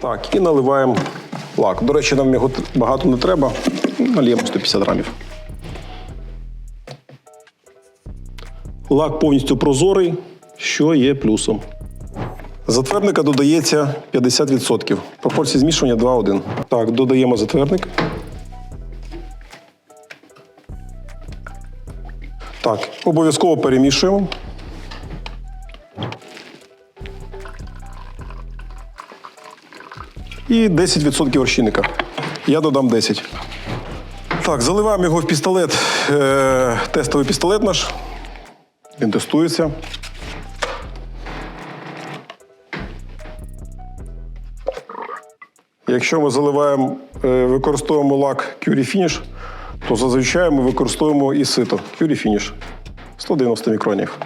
Так, і наливаємо лак. До речі, нам його багато не треба. Наліємо 150 грамів. Лак повністю прозорий, що є плюсом. Затвердника додається 50%. Пропорції змішування 2-1. Так, додаємо затвердник. Так, обов'язково перемішуємо. І 10% розчинника. Я додам 10. Так, заливаємо його в пістолет. Е, тестовий пістолет наш. Він тестується. Якщо ми заливаємо, е, використовуємо лак Curie Finish, то зазвичай ми використовуємо і сито Curie Finish 190 мікронів.